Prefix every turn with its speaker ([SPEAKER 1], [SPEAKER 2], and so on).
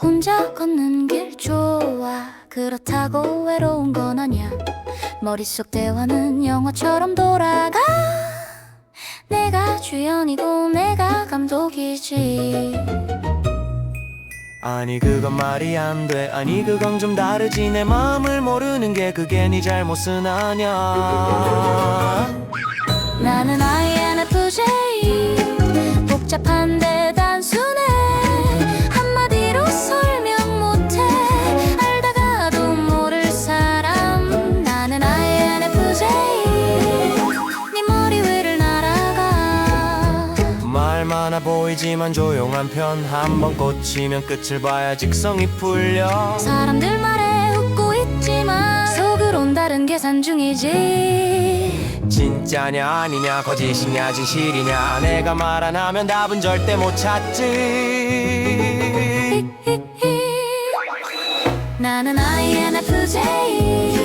[SPEAKER 1] 혼자 걷는 길 좋아. 그렇다고 외로운 건 아니야. 머릿속 대화는 영화처럼 돌아가. 내가 주연이고 내가 감독이지.
[SPEAKER 2] 아니 그건 말이 안 돼. 아니 그건 좀 다르지. 내 마음을 모르는 게 그게 네 잘못은 아냐
[SPEAKER 1] 나는 INFJ
[SPEAKER 2] 말 많아 보이지만 조용한 편 한번 꽂히면 끝을 봐야 직성이 풀려.
[SPEAKER 1] 사람들 말에 웃고 있지만 속으론 다른 계산 중이지.
[SPEAKER 2] 진짜냐 아니냐 거짓이냐 진실이냐. 내가 말 안 하면 답은 절대 못 찾지.
[SPEAKER 1] 나는 INFJ